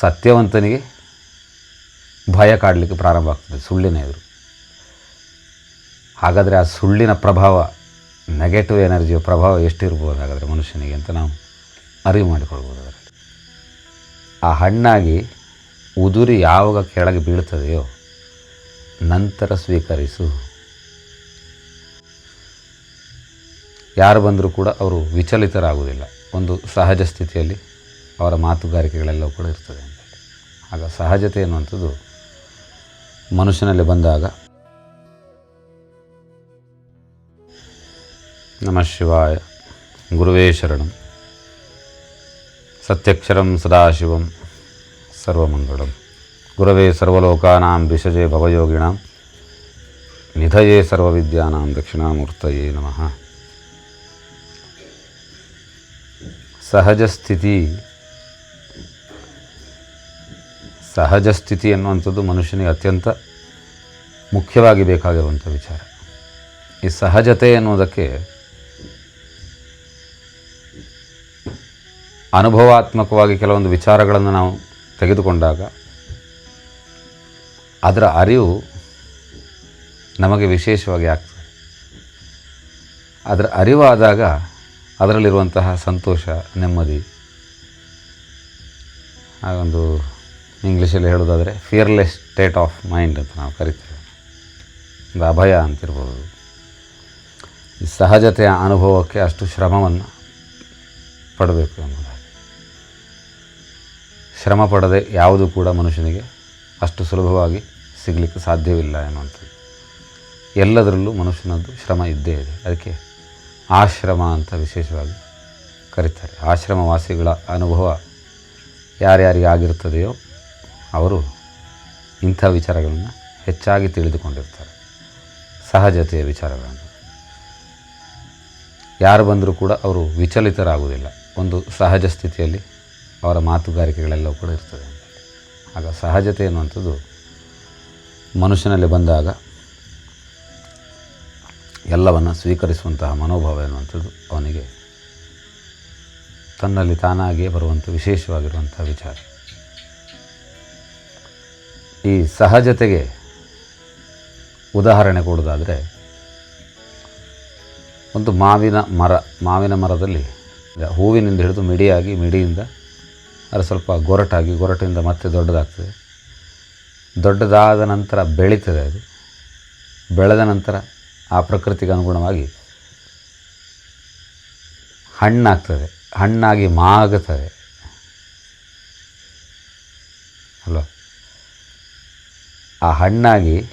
ಸತ್ಯವಂತನಿಗೆ ಭಯ ಕಾಡಲಿಕ್ಕೆ ಪ್ರಾರಂಭ ಆಗ್ತದೆ, ಸುಳ್ಳಿನ ಎದುರು. ಹಾಗಾದರೆ ಆ ಸುಳ್ಳಿನ ಪ್ರಭಾವ ನೆಗೆಟಿವ್ ಎನರ್ಜಿಯ ಪ್ರಭಾವ ಎಷ್ಟಿರ್ಬೋದು ಹಾಗಾದರೆ ಮನುಷ್ಯನಿಗೆ ಅಂತ ನಾವು ಅರಿವು ಮಾಡಿಕೊಳ್ಬೋದು ಅದರಲ್ಲಿ. ಆ ಹಣ್ಣಾಗಿ ಉದುರಿ ಯಾವಾಗ ಕೆಳಗೆ ಬೀಳ್ತದೆಯೋ ನಂತರ ಸ್ವೀಕರಿಸು. ಯಾರು ಬಂದರೂ ಕೂಡ ಅವರು ವಿಚಲಿತರಾಗುವುದಿಲ್ಲ. ಒಂದು ಸಹಜ ಸ್ಥಿತಿಯಲ್ಲಿ ಅವರ ಮಾತುಗಾರಿಕೆಗಳೆಲ್ಲವೂ ಕೂಡ ಇರ್ತದೆ. ಆಗ ಸಹಜತೆ ಅನ್ನುವಂಥದ್ದು ಮನುಷ್ಯನಲ್ಲಿ ಬಂದಾಗ ನಮಃ ಶಿವಾಯ, ಗುರುವೇ ಶರಣಂ. ಸತ್ಯಕ್ಷರಂ ಸದಾಶಿವಂ ಸರ್ವಮಂಗಳಂ ಗುರವೇ ಸರ್ವಲೋಕಾನಾಂ ವಿಷಜೆ ಭವಯೋಗಿಣಾಂ. ನಿಧಯೇ ಸರ್ವವಿದ್ಯಾನಾಂ ದಕ್ಷಿಣಾಮೂರ್ತಯೇ ನಮಃ. ಸಹಜ ಸ್ಥಿತಿ ಸಹಜ ಸ್ಥಿತಿ ಎನ್ನುವಂಥದ್ದು ಮನುಷ್ಯನಿಗೆ ಅತ್ಯಂತ ಮುಖ್ಯವಾಗಿ ಬೇಕಾಗಿರುವಂಥ ವಿಚಾರ. ಈ ಸಹಜತೆ ಎನ್ನುವುದಕ್ಕೆ ಅನುಭವಾತ್ಮಕವಾಗಿ ಕೆಲವೊಂದು ವಿಚಾರಗಳನ್ನು ನಾವು ತೆಗೆದುಕೊಂಡಾಗ ಅದರ ಅರಿವು ನಮಗೆ ವಿಶೇಷವಾಗಿ ಆಗ್ತದೆ. ಅದರ ಅರಿವಾದಾಗ ಅದರಲ್ಲಿರುವಂತಹ ಸಂತೋಷ, ನೆಮ್ಮದಿ ಹಾಗೊಂದು ಇಂಗ್ಲೀಷಲ್ಲಿ ಹೇಳೋದಾದರೆ ಫಿಯರ್ಲೆಸ್ ಸ್ಟೇಟ್ ಆಫ್ ಮೈಂಡ್ ಅಂತ ನಾವು ಕರಿತೇವೆ. ಒಂದು ಅಭಯ ಅಂತಿರ್ಬೋದು. ಈ ಸಹಜತೆಯ ಅನುಭವಕ್ಕೆ ಅಷ್ಟು ಶ್ರಮವನ್ನು ಪಡಬೇಕು ಎಂಬುದಾಗಿ. ಶ್ರಮ ಪಡದೆ ಯಾವುದು ಕೂಡ ಮನುಷ್ಯನಿಗೆ ಅಷ್ಟು ಸುಲಭವಾಗಿ ಸಿಗಲಿಕ್ಕೆ ಸಾಧ್ಯವಿಲ್ಲ ಎನ್ನುವಂಥದ್ದು. ಎಲ್ಲದರಲ್ಲೂ ಮನುಷ್ಯನದ್ದು ಶ್ರಮ ಇದ್ದೇ ಇದೆ. ಅದಕ್ಕೆ ಆಶ್ರಮ ಅಂತ ವಿಶೇಷವಾಗಿ ಕರೀತಾರೆ. ಆಶ್ರಮವಾಸಿಗಳ ಅನುಭವ ಯಾರ್ಯಾರಿಗೆ ಆಗಿರುತ್ತದೆಯೋ ಅವರು ಇಂಥ ವಿಚಾರಗಳನ್ನು ಹೆಚ್ಚಾಗಿ ತಿಳಿದುಕೊಂಡಿರ್ತಾರೆ. ಸಹಜತೆಯ ವಿಚಾರಗಳನ್ನು. ಯಾರು ಬಂದರೂ ಕೂಡ ಅವರು ವಿಚಲಿತರಾಗುವುದಿಲ್ಲ. ಒಂದು ಸಹಜ ಸ್ಥಿತಿಯಲ್ಲಿ ಅವರ ಮಾತುಗಾರಿಕೆಗಳೆಲ್ಲವೂ ಕೂಡ ಇರ್ತದೆ. ಆಗ ಸಹಜತೆ ಎನ್ನುವಂಥದ್ದು ಮನುಷ್ಯನಲ್ಲಿ ಬಂದಾಗ ಎಲ್ಲವನ್ನು ಸ್ವೀಕರಿಸುವಂತಹ ಮನೋಭಾವ ಎನ್ನುವಂಥದ್ದು ಅವನಿಗೆ ತನ್ನಲ್ಲಿ ತಾನಾಗಿಯೇ ಬರುವಂಥ ವಿಶೇಷವಾಗಿರುವಂಥ ವಿಚಾರ. ಈ ಸಹಜತೆಗೆ ಉದಾಹರಣೆ ಕೊಡೋದಾದರೆ ಒಂದು ಮಾವಿನ ಮರ, ಮಾವಿನ ಮರದಲ್ಲಿ ಹೂವಿನಿಂದ ಹಿಡಿದು ಮಿಡಿಯಾಗಿ, ಮಿಡಿಯಿಂದ ಅದು ಸ್ವಲ್ಪ ಗೊರಟಾಗಿ ಗೊರಟಿಂದ ಮತ್ತೆ ದೊಡ್ಡದಾಗ್ತದೆ. ದೊಡ್ಡದಾದ ನಂತರ ಬೆಳೀತದೆ ಅದು. ಬೆಳೆದ ನಂತರ ಆ ಪ್ರಕೃತಿಗೆ ಅನುಗುಣವಾಗಿ ಹಣ್ಣಾಗ್ತದೆ, ಹಣ್ಣಾಗಿ ಮಾಗುತ್ತದೆ. ಅಲ್ವಾ? ಆ ಹಣ್ಣಾಗಿ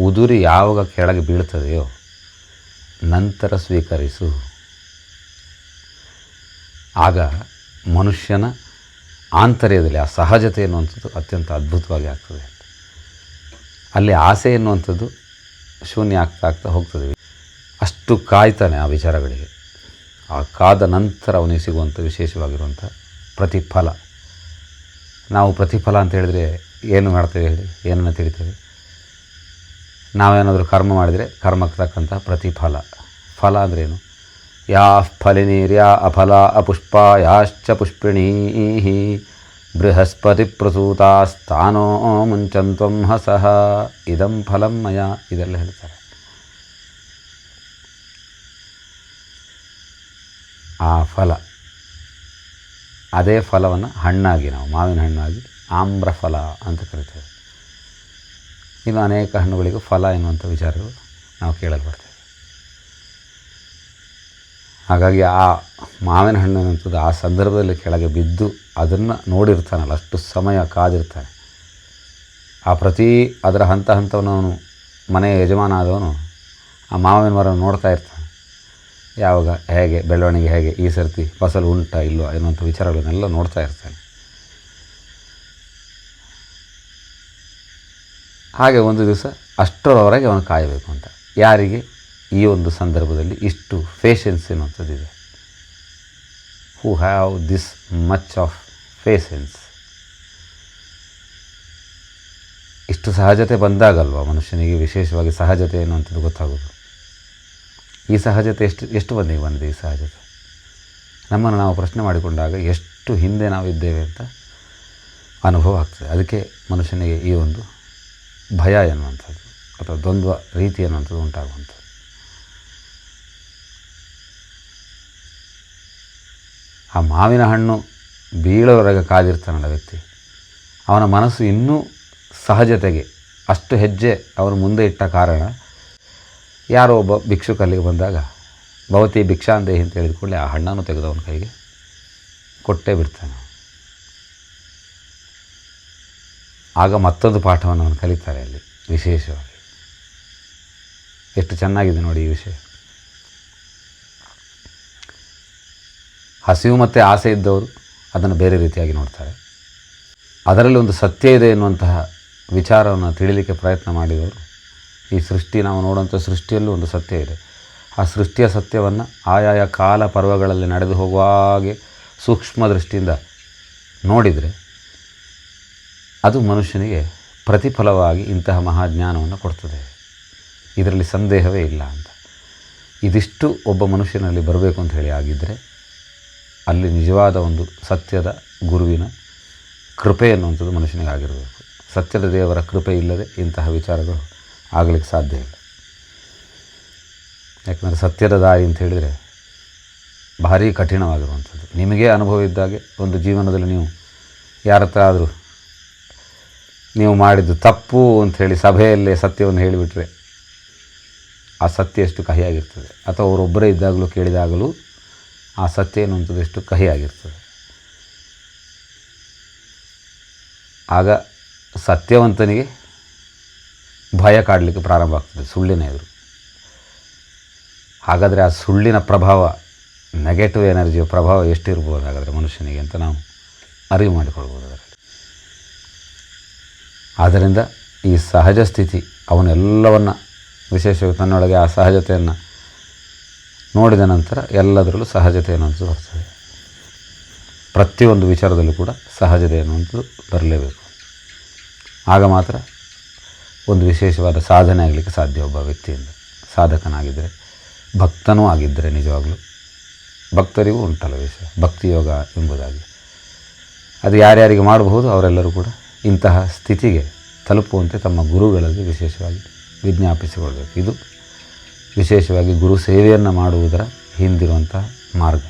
ಉದುರಿ ಯಾವಾಗ ಕೆಳಗೆ ಬೀಳ್ತದೆಯೋ ನಂತರ ಸ್ವೀಕರಿಸು. ಆಗ ಮನುಷ್ಯನ ಆಂತರ್ಯದಲ್ಲಿ ಆ ಸಹಜತೆ ಎನ್ನುವಂಥದ್ದು ಅತ್ಯಂತ ಅದ್ಭುತವಾಗಿ ಆಗ್ತದೆ. ಅಲ್ಲಿ ಆಸೆ ಎನ್ನುವಂಥದ್ದು ಶೂನ್ಯ ಆಗ್ತಾ ಆಗ್ತಾ ಹೋಗ್ತದೆ. ಅಷ್ಟು ಕಾಯ್ತಾನೆ ಆ ವಿಚಾರಗಳಿಗೆ. ಆ ಕಾದ ನಂತರ ಅವನಿಗೆ ಸಿಗುವಂಥ ವಿಶೇಷವಾಗಿರುವಂಥ ಪ್ರತಿಫಲ. ನಾವು ಪ್ರತಿಫಲ ಅಂತ ಹೇಳಿದರೆ ಏನು ಮಾಡ್ತೇವೆ ಹೇಳಿ? ಏನನ್ನು ತಿಳಿತೇವೆ? ನಾವೇನಾದರೂ ಕರ್ಮ ಮಾಡಿದರೆ ಕರ್ಮಕ್ಕೆ ತಕ್ಕಂಥ ಪ್ರತಿಫಲ. ಫಲ ಅಂದ್ರೇನು ಯಾ ಫಲಿನೀರ್ಯಾ ಅಫಲ ಅಪುಷ್ಪ ಯಾಶ್ಚ ಪುಷ್ಪಿಣೀ ಬೃಹಸ್ಪತಿ ಪ್ರಸೂತಾಸ್ತಾನೋ ಮುಂಚಂತ್ವಂ ಹಸಃ. ಇದಂ ಫಲಂ ಮಯ ಇದೆಲ್ಲ ಹೇಳ್ತಾರೆ. ಆ ಫಲ. ಅದೇ ಫಲವನ್ನು ಹಣ್ಣಾಗಿ ನಾವು, ಮಾವಿನ ಹಣ್ಣಾಗಿ ಆಮ್ರ ಫಲ ಅಂತ ಕರಿತೇವೆ. ಇನ್ನು ಅನೇಕ ಹಣ್ಣುಗಳಿಗೂ ಫಲ ಎನ್ನುವಂಥ ವಿಚಾರಗಳು ನಾವು ಕೇಳಲು ಬರ್ತೇವೆ. ಹಾಗಾಗಿ ಆ ಮಾವಿನ ಹಣ್ಣು ಅನ್ನುವಂಥದ್ದು ಆ ಸಂದರ್ಭದಲ್ಲಿ ಕೆಳಗೆ ಬಿದ್ದು ಅದನ್ನು ನೋಡಿರ್ತಾನಲ್ಲ, ಅಷ್ಟು ಸಮಯ ಕಾದಿರ್ತಾನೆ. ಆ ಪ್ರತಿ ಅದರ ಹಂತ ಹಂತವನ್ನು ಅವನು ಮನೆಯ ಯಜಮಾನ ಆದವನು ಆ ಮಾವಿನ ಮರ ನೋಡ್ತಾ ಇರ್ತಾನೆ. ಯಾವಾಗ, ಹೇಗೆ, ಬೆಳವಣಿಗೆ ಹೇಗೆ, ಈ ಸರ್ತಿ ಫಸಲು ಉಂಟಾ ಇಲ್ಲೋ ಎನ್ನುವಂಥ ವಿಚಾರಗಳನ್ನೆಲ್ಲ ನೋಡ್ತಾ ಇರ್ತಾನೆ. ಹಾಗೆ ಒಂದು ದಿವಸ ಅಷ್ಟರವರೆಗೆ ಅವನು ಕಾಯಬೇಕು ಅಂತ. ಯಾರಿಗೆ? ಈ ಒಂದು ಸಂದರ್ಭದಲ್ಲಿ ಇಷ್ಟು fashions ಎನ್ನುವಂಥದ್ದಿದೆ. Who have this much of fashions ಇಷ್ಟು ಸಹಜತೆ ಬಂದಾಗಲ್ವ ಮನುಷ್ಯನಿಗೆ ವಿಶೇಷವಾಗಿ ಸಹಜತೆ ಎನ್ನುವಂಥದ್ದು ಗೊತ್ತಾಗೋದು? ಈ ಸಹಜತೆ ಎಷ್ಟು ಎಷ್ಟು ಬಂದಿಗೆ ಬಂದಿದೆ ಈ ಸಹಜತೆ? ನಮ್ಮನ್ನು ನಾವು ಪ್ರಶ್ನೆ ಮಾಡಿಕೊಂಡಾಗ ಎಷ್ಟು ಹಿಂದೆ ನಾವು ಇದ್ದೇವೆ ಅಂತ ಅನುಭವ ಆಗ್ತದೆ. ಅದಕ್ಕೆ ಮನುಷ್ಯನಿಗೆ ಈ ಒಂದು ಭಯ ಎನ್ನುವಂಥದ್ದು ಅಥವಾ ದ್ವಂದ್ವ ರೀತಿ ಅನ್ನುವಂಥದ್ದು ಉಂಟಾಗುವಂಥದ್ದು. ಆ ಮಾವಿನ ಹಣ್ಣು ಬೀಳೋವರೆಗೆ ಕಾದಿರ್ತಾನಲ್ಲ ವ್ಯಕ್ತಿ. ಅವನ ಮನಸ್ಸು ಇನ್ನೂ ಸಹಜತೆಗೆ ಅಷ್ಟು ಹೆಜ್ಜೆ ಅವನು ಮುಂದೆ ಇಟ್ಟ ಕಾರಣ ಯಾರೋ ಒಬ್ಬ ಭಿಕ್ಷುಕಲ್ಲಿಗೆ ಬಂದಾಗ, ಭವತಿ ಭಿಕ್ಷಾಂದೇಹಿ ಅಂತ ಹೇಳಿದ ಕೂಡಲೇ ಆ ಹಣ್ಣನ್ನು ತೆಗೆದು ಅವನ ಕೈಗೆ ಕೊಟ್ಟೇ ಬಿಡ್ತಾನೆ. ಆಗ ಮತ್ತೊಂದು ಪಾಠವನ್ನು ಅವನು ಕಲಿತಾರೆ ಅಲ್ಲಿ, ವಿಶೇಷವಾಗಿ. ಎಷ್ಟು ಚೆನ್ನಾಗಿದೆ ನೋಡಿ ಈ ವಿಷಯ. ಹಸಿವು ಮತ್ತು ಆಸೆ ಇದ್ದವರು ಅದನ್ನು ಬೇರೆ ರೀತಿಯಾಗಿ ನೋಡ್ತಾರೆ. ಅದರಲ್ಲಿ ಒಂದು ಸತ್ಯ ಇದೆ ಎನ್ನುವಂತಹ ವಿಚಾರವನ್ನು ತಿಳಿಲಿಕ್ಕೆ ಪ್ರಯತ್ನ ಮಾಡಿದವರು. ಈ ಸೃಷ್ಟಿ, ನಾವು ನೋಡುವಂಥ ಸೃಷ್ಟಿಯಲ್ಲೂ ಒಂದು ಸತ್ಯ ಇದೆ. ಆ ಸೃಷ್ಟಿಯ ಸತ್ಯವನ್ನು ಆಯಾಯ ಕಾಲ ಪರ್ವಗಳಲ್ಲಿ ನಡೆದು ಹೋಗುವ ಹಾಗೆ ಸೂಕ್ಷ್ಮ ದೃಷ್ಟಿಯಿಂದ ನೋಡಿದರೆ ಅದು ಮನುಷ್ಯನಿಗೆ ಪ್ರತಿಫಲವಾಗಿ ಇಂತಹ ಮಹಾಜ್ಞಾನವನ್ನು ಕೊಡ್ತದೆ. ಇದರಲ್ಲಿ ಸಂದೇಹವೇ ಇಲ್ಲ ಅಂತ. ಇದಿಷ್ಟು ಒಬ್ಬ ಮನುಷ್ಯನಲ್ಲಿ ಬರಬೇಕು ಅಂತ ಹೇಳಿ ಆಗಿದ್ದರೆ ಅಲ್ಲಿ ನಿಜವಾದ ಒಂದು ಸತ್ಯದ ಗುರುವಿನ ಕೃಪೆ ಅನ್ನುವಂಥದ್ದು ಮನುಷ್ಯನಿಗೆ ಆಗಿರಬೇಕು. ಸತ್ಯದ ದೇವರ ಕೃಪೆ ಇಲ್ಲದೆ ಇಂತಹ ವಿಚಾರಗಳು ಆಗಲಿಕ್ಕೆ ಸಾಧ್ಯ ಇಲ್ಲ. ಯಾಕಂದರೆ ಸತ್ಯದ ದಾರಿ ಅಂತ ಹೇಳಿದರೆ ಭಾರೀ ಕಠಿಣವಾಗಿರುವಂಥದ್ದು. ನಿಮಗೆ ಅನುಭವ ಇದ್ದಾಗೆ ಒಂದು ಜೀವನದಲ್ಲಿ ನೀವು ಯಾರ ಹತ್ರ ಆದರೂ ನೀವು ಮಾಡಿದ್ದು ತಪ್ಪು ಅಂತ ಹೇಳಿ ಸಭೆಯಲ್ಲೇ ಸತ್ಯವನ್ನು ಹೇಳಿಬಿಟ್ರೆ ಆ ಸತ್ಯ ಎಷ್ಟು ಕಹಿಯಾಗಿರ್ತದೆ? ಅಥವಾ ಅವರೊಬ್ಬರೇ ಇದ್ದಾಗಲೂ ಕೇಳಿದಾಗಲೂ ಆ ಸತ್ಯ ಎನ್ನುವಂಥದ್ದು ಎಷ್ಟು ಕಹಿಯಾಗಿರ್ತದೆ? ಆಗ ಸತ್ಯವಂತನಿಗೆ ಭಯ ಕಾಡಲಿಕ್ಕೆ ಪ್ರಾರಂಭ ಆಗ್ತದೆ ಸುಳ್ಳಿನ ಎದುರು. ಹಾಗಾದರೆ ಆ ಸುಳ್ಳಿನ ಪ್ರಭಾವ ನೆಗೆಟಿವ್ ಎನರ್ಜಿಯ ಪ್ರಭಾವ ಎಷ್ಟಿರ್ಬೋದು ಹಾಗಾದರೆ ಮನುಷ್ಯನಿಗೆ ಅಂತ ನಾವು ಅರಿವು ಮಾಡಿಕೊಳ್ಬೋದು ಅದರಲ್ಲಿ ಆದ್ದರಿಂದ ಈ ಸಹಜ ಸ್ಥಿತಿ, ಅವನೆಲ್ಲವನ್ನು, ವಿಶೇಷವಾಗಿ ತನ್ನೊಳಗೆ ಆ ಸಹಜತೆಯನ್ನು ನೋಡಿದ ನಂತರ ಎಲ್ಲದರಲ್ಲೂ ಸಹಜತೆ ಅನ್ನೋದು ಬರ್ತದೆ. ಪ್ರತಿಯೊಂದು ವಿಚಾರದಲ್ಲೂ ಕೂಡ ಸಹಜತೆ ಅನ್ನುವಂಥದ್ದು ಬರಲೇಬೇಕು. ಆಗ ಮಾತ್ರ ಒಂದು ವಿಶೇಷವಾದ ಸಾಧನೆ ಆಗಲಿಕ್ಕೆ ಸಾಧ್ಯ ಒಬ್ಬ ವ್ಯಕ್ತಿಯಿಂದ. ಸಾಧಕನಾಗಿದ್ದರೆ, ಭಕ್ತನೂ ಆಗಿದ್ದರೆ ನಿಜವಾಗಲೂ ಭಕ್ತರಿಗೂ ಉಂಟಲ್ಲ ವಿಷಯ, ಭಕ್ತಿ ಯೋಗ ಎಂಬುದಾಗಿ. ಅದು ಯಾರ್ಯಾರಿಗೆ ಮಾಡಬಹುದು ಅವರೆಲ್ಲರೂ ಕೂಡ ಇಂತಹ ಸ್ಥಿತಿಗೆ ತಲುಪುವಂತೆ ತಮ್ಮ ಗುರುಗಳಲ್ಲಿ ವಿಶೇಷವಾಗಿ ವಿಜ್ಞಾಪಿಸಿಕೊಳ್ಬೇಕು. ಇದು ವಿಶೇಷವಾಗಿ ಗುರು ಸೇವೆಯನ್ನು ಮಾಡುವುದರ ಹಿಂದಿರುವಂತಹ ಮಾರ್ಗ.